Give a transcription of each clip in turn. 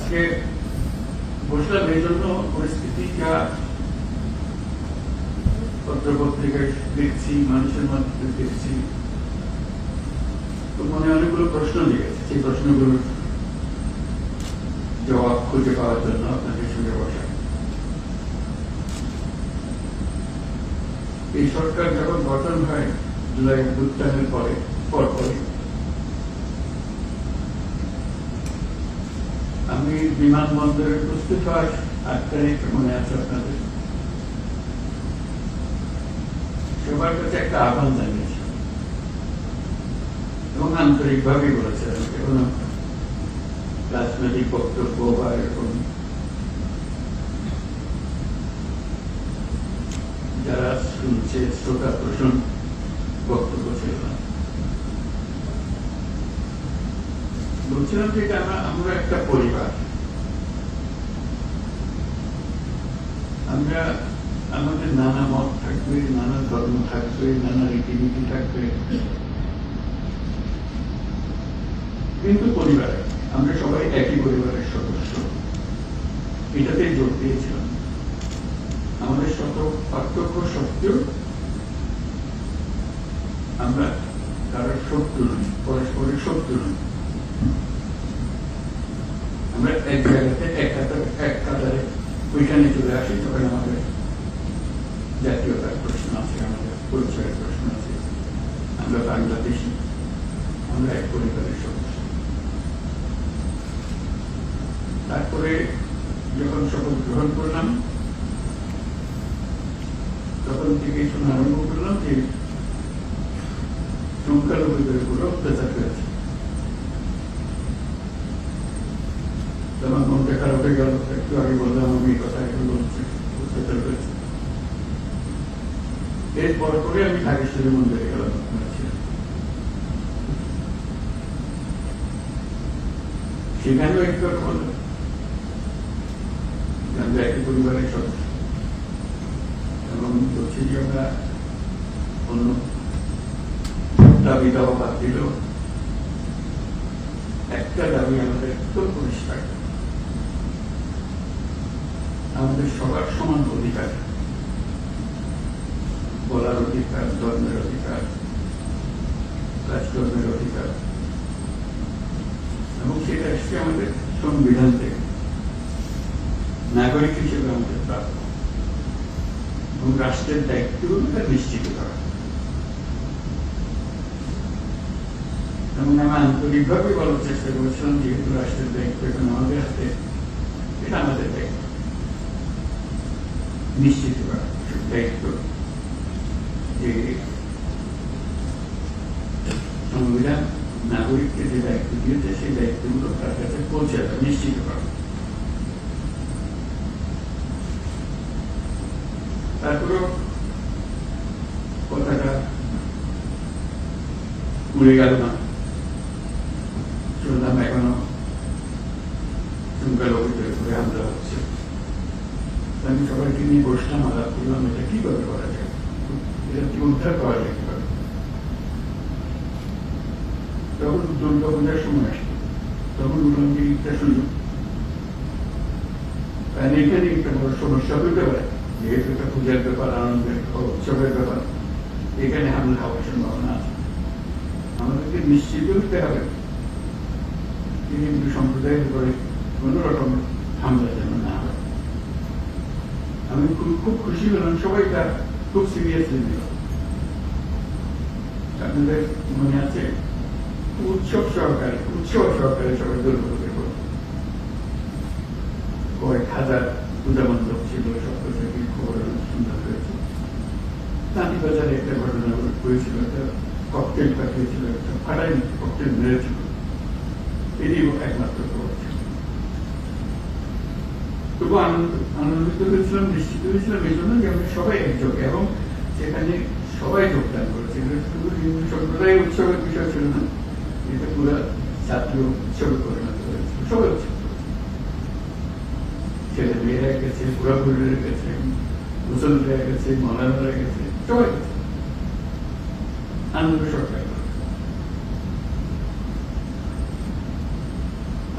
আজকে বসলাম এই জন্য পরিস্থিতি পত্রপত্রিকায় দেখছি, মানুষের মধ্যে দেখছি, তো মনে অনেকগুলো প্রশ্ন লেগেছে। সেই প্রশ্নগুলোর জবাব খুঁজে পাওয়ার জন্য আপনাদের সঙ্গে বসা। এই সরকার যখন গঠন হয়, জুলাই অভ্যুত্থানের পরে পর আমি বিমানবন্দরে উপস্থিত হওয়ার আট তারিখ মনে আছে আপনাদের। সবার কাছে একটা আহ্বান জানিয়েছি। এবং আন্তরিকভাবে বলেছিলাম কোনো রাজনৈতিক বক্তব্য বা এরকম। যারা শুনছে, শ্রোতা প্রশ্ন বক্তব্য ছিল না বলছিলাম যে আমরা আমরা একটা পরিবার। আমরা আমাদের নানা মত থাকবে, নানা ধর্ম থাকবে, নানা রীতিনীতি থাকবে। কিন্তু পরিবারে, আমরা সবাই একই পরিবারের সদস্য। এটাতে জোর দিয়েছিলাম। আমাদের শত পার্থক্য সত্ত্বেও আমরা কারোর শত্রু নই, পরস্পরের শত্রু নই। আমরা এক জায়গাতে, এক কাতারে এক কাতারে ওইখানে চলে আসি, তখন আমাদের জাতীয়তার প্রশ্ন আছে, আমাদের পরিচয়ের প্রশ্ন আছে। আমরা বাংলাদেশি, আমরা এক পরিবারের সদস্য। তারপরে যখন শপথ গ্রহণ করলাম, তখন থেকে শোনা আরম্ভ করলাম যে সংখ্যালঘুদের উপরে অত্যাচার হয়েছে। আমার মনটা খারাপ হয়ে গেল, একটু আগে বললাম আমি কথা এখন বলছি হয়েছে এরপর করে আমি ঢাকেশ্বরী মন্দিরে গেলাম সেখানেও একটু বললাম আমরা একই পরিবারের সদস্য। এবং বলছি যে আমরা অন্য দাবি দাওয়া বাদ দিল একটা দাবি আমাদের একদম পরিষ্কার। আমাদের সবার সমান অধিকার। বলার অধিকার, ধর্মের অধিকার কাজকর্মের অধিকার। এবং সেটা এসছে আমাদের সংবিধান থেকে। নাগরিক হিসেবে আমাদের প্রাপ্য। এবং রাষ্ট্রের দায়িত্বগুলো তা নিশ্চিত করা। এবং আমি আন্তরিকভাবে বলার চেষ্টা করেছিলাম, যেহেতু রাষ্ট্রের দায়িত্ব এখন আমাদের হাতে, এটা আমাদের দায়িত্ব। নিশ্চিত করা। দায়িত্ব যে সংবিধান নাগরিককে যে দায়িত্ব দিয়েছে সেই দায়িত্বগুলো তার কাছে পৌঁছে নিশ্চিত করা। তারপরেও কথাটা উড়ে গেল না। শুনলাম এখনও। সংখ্যালঘুদের উপরে হচ্ছে আমি সবাইকে নিয়ে বসলাম আলাপ করলাম এটা কীভাবে করা যায়? এটা কি উদ্ধার করা যায় কীভাবে? তখন দুর্গা পূজার সময় আসলো তখন বললাম একটা সুযোগ। কারণ এখানে একটা বড় সমস্যা হতে পারে। যেহেতু একটা পূজার ব্যাপার, আনন্দের উৎসবের ব্যাপার, এখানে হামলা হওয়ার সম্ভাবনা আছে। আমাদেরকে নিশ্চিত হতে হবে। তিনি সম্প্রদায়ের উপরে কোন রকম হামলা যেন আমি খুব খুব খুশি হলাম সবাই তার খুব সিরিয়াসলি নিল আপনাদের মনে আছে, উৎসব সহকারে উৎসব সহকারে সবাই দুর্গকে কয়েক হাজার পূজা মণ্ডপ ছিল কিছু খবর সুন্দর হয়েছে। চাঁদি বাজারে একটা ঘটনা হয়েছিল, একটা ককটেল পাঠিয়েছিল একটা ফাটাই ককটেল মেরেছিল এটি একমাত্র খবর ছিল। তবু আনন্দিত হয়েছিলাম, নিশ্চিত হয়েছিলাম, এই জন্য যে সবাই একযোগে এবং সেখানে সবাই যোগদান শুধু হিন্দু সম্প্রদায় উৎসবের বিষয় ছিল না, এটা পুরো জাতীয় উৎসবে পরিণত হয়েছিল সবাই উৎসব ছেলে মেয়েরা গেছে, বুড়া গেছে, মুসলমানরা গেছে মৌলানারা গেছে, সবাই আনন্দ সরকার।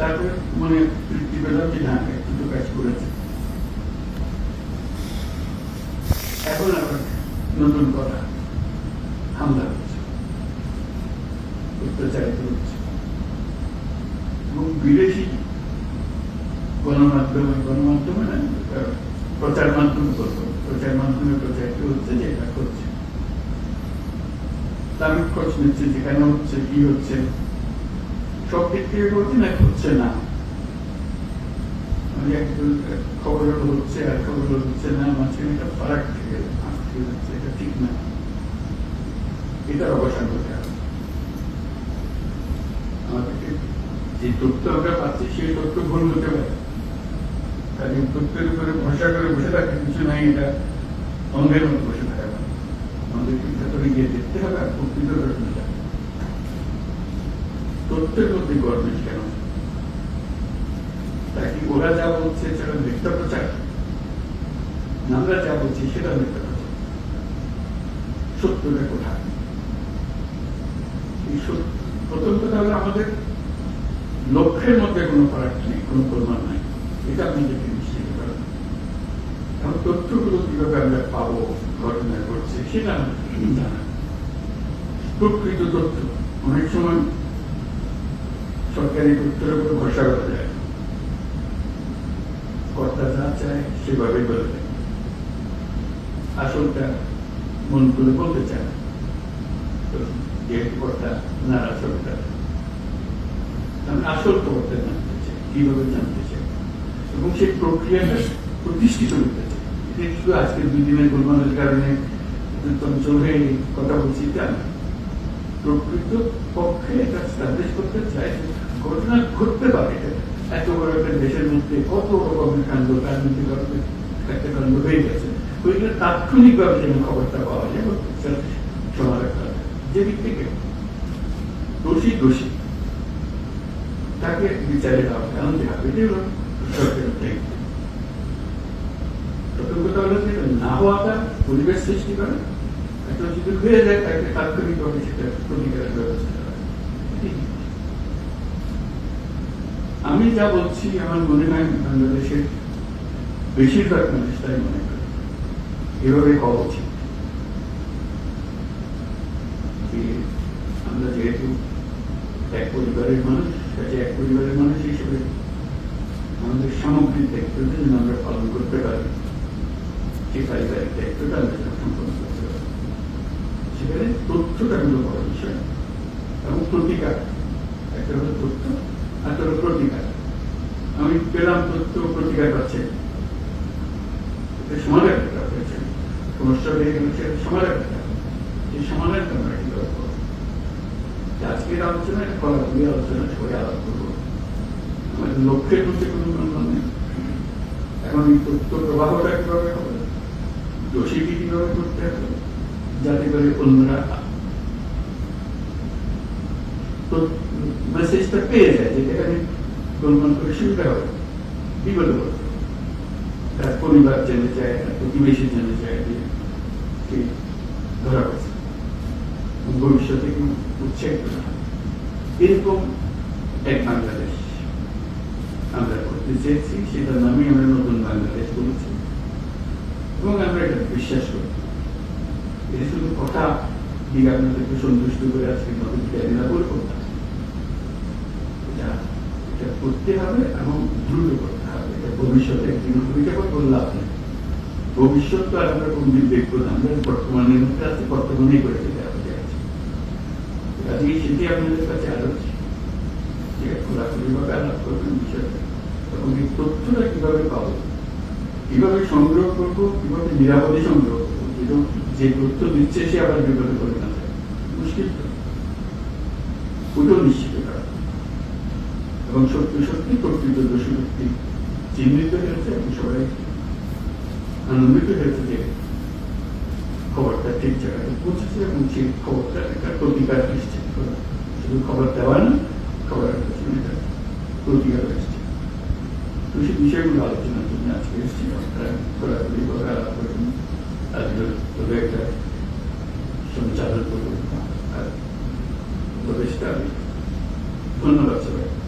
তারপরে মনে তৃপ্তি যে না, একটু কাজ করেছে। এখন আবার নতুন কথা হামলা হচ্ছে, অত্যাচারিত হচ্ছে। এবং বিদেশি গণমাধ্যমে গণমাধ্যমে না প্রচার মাধ্যমে বলব প্রচার মাধ্যমে প্রচারিত হচ্ছে যে এটা করছে। আমি খোঁজ নিচ্ছি যে কেন হচ্ছে, কি হচ্ছে সব দিক থেকে হচ্ছে না। মানে খবর হচ্ছে, আর খবর হচ্ছে না মাঝখানে একটা ফারাক থেকে যাচ্ছে এটা ঠিক না। এটার অবসান করতে হবে। আমাদেরকে যে তথ্য আমরা পাচ্ছি, সেই তথ্য ভুল হতে পারে। কাজে তথ্যের উপরে ভরসা করে বসে থাকতে কিছু নাই, এটা অঙ্গের মতো বসে থাকা। আমাদেরকে ভেতরে গিয়ে দেখতে হবে, আর প্রকৃত ঘটনাটা তথ্যের মধ্যে গরমেন্ট কেন? তা কি ওরা যা বলছে সেটা মিথ্যা প্রচার আমরা যা বলছি সেটা মিথ্যা প্রচার সত্যটা কোথায় প্রথম কথা হলো আমাদের লক্ষ্যের মধ্যে কোনো ফারাক নেই, কোনো প্রমাণ নাই। এটা আপনাদেরকে নিশ্চিত করেন। এখন তথ্যগুলো কীভাবে আমরা পাবো, ঘটনা ঘটছে, সেটা জানা। প্রকৃত তথ্য। অনেক সময় সরকারি তথ্যের উপর ভরসা করা যায়। কর্তা যা চায় সেভাবে বলে দেয়। আসলটা মন করে বলতে চায় না। কর্তা আমি আসল খবরটা জানতে চাই কীভাবে জানতে চাই এবং সেই প্রক্রিয়াটা প্রতিষ্ঠিত করতে চাই শুধু দুই দিনের গোলমালের কারণে কথা বলছি তা না। প্রকৃত পক্ষে এটা করতে চাই ঘটনা ঘটতে পারে। এত বড় একটা দেশের মধ্যে কত রকমের কাণ্ড রাজনীতি একটা কাণ্ড হয়ে গেছে। ওইটা তাৎক্ষণিকভাবে যেন খবরটা পাওয়া যায় রাখতে হবে। যে দিক থেকে দোষী দোষী, তাকে বিচারে দেওয়া আনতে হবে এটাই হলো সরকারের দায়িত্ব। কথা হলো না হওয়াটা পরিবেশ সৃষ্টি করে যদি হয়ে যায় তাকে তাৎক্ষণিকভাবে সেটা প্রতিকারের ব্যবস্থা আমি যা বলছি, আমার মনে হয় বাংলাদেশের বেশিরভাগ মানুষ তাই মনে করে। এভাবে হওয়া উচিত। আমরা যেহেতু এক পরিবারের মানুষ কাজে এক পরিবারের মানুষ হিসেবে আমাদের সামগ্রিক দায়িত্বটা যেন আমরা পালন করতে পারি সেই পারিবারিক দায়িত্বটা আমরা যেন সম্পন্ন করতে পারি সেখানে হলো বড় বিষয়। এবং প্রতিকার, একটা হলো তথ্য একটা হলো প্রতিকার। আমি পেলাম তথ্য, প্রতিকার পাচ্ছে। সমাধান হয়ে আমরা কীভাবে করব আজকের আলোচনা আলোচনা আলাপ করব। কোনো নেই। এখন তথ্য প্রবাহটা হবে? দোষীকে কীভাবে করতে হবে? যাতে করে অন্যরা মেসেজটা পেয়ে যায় যেটা আমি গোলমাল করে সুবিধা হবে। বিপদে পড়বে তার পরিবার জেনে যায় তার প্রতিবেশী জেনে যায় যে কে ধরা পড়ছে। ভবিষ্যতে উচ্ছেদ। এরকম এক বাংলাদেশ আমরা করতে চেয়েছি, সেটার নামে আমরা নতুন বাংলাদেশ বলেছি এবং আমরা এটা বিশ্বাস করি। এটা শুধু কথা দিকে আপনাদেরকে সন্তুষ্ট করে আজকে নতুন ক্যারিনা করব না। করতে হবে এবং দ্রুত করতে হবে। ভবিষ্যতে একদিন ভূমিকা করে বললাম নেই। ভবিষ্যৎ তো আর আমরা কোনদিন দেখব না। আমরা বর্তমানের মধ্যে আছে, বর্তমানেই করে দিতে হবে সেটি আপনাদের কাছে বিষয়টা এবং এই তথ্যটা কীভাবে পাবো, কীভাবে সংগ্রহ করব, কীভাবে নিরাপদে সংগ্রহ করব যে তথ্য সে আবার বিপদে পড়ে না মুশকিল তো। নিশ্চিত করা। এবং সত্যি সত্যি কর্তৃত্বদর্শী ব্যক্তি চিহ্নিত হয়েছে এবং সবাই আনন্দিত হয়েছে যে খবরটা ঠিক জায়গায় পৌঁছেছে এবং সেই খবরটা একটা প্রতিকার নিশ্চিত করা শুধু খবর দেওয়া না খবরের পেছনে একটা প্রতিকার এসছে তো সেই বিষয়গুলো আলোচনার জন্য আজকে এসেছি আপনারা ঘোরাঘুরি করে আলাপ করুন আজকে তবে একটা সঞ্চালন করুন আর ধন্যবাদ সবাই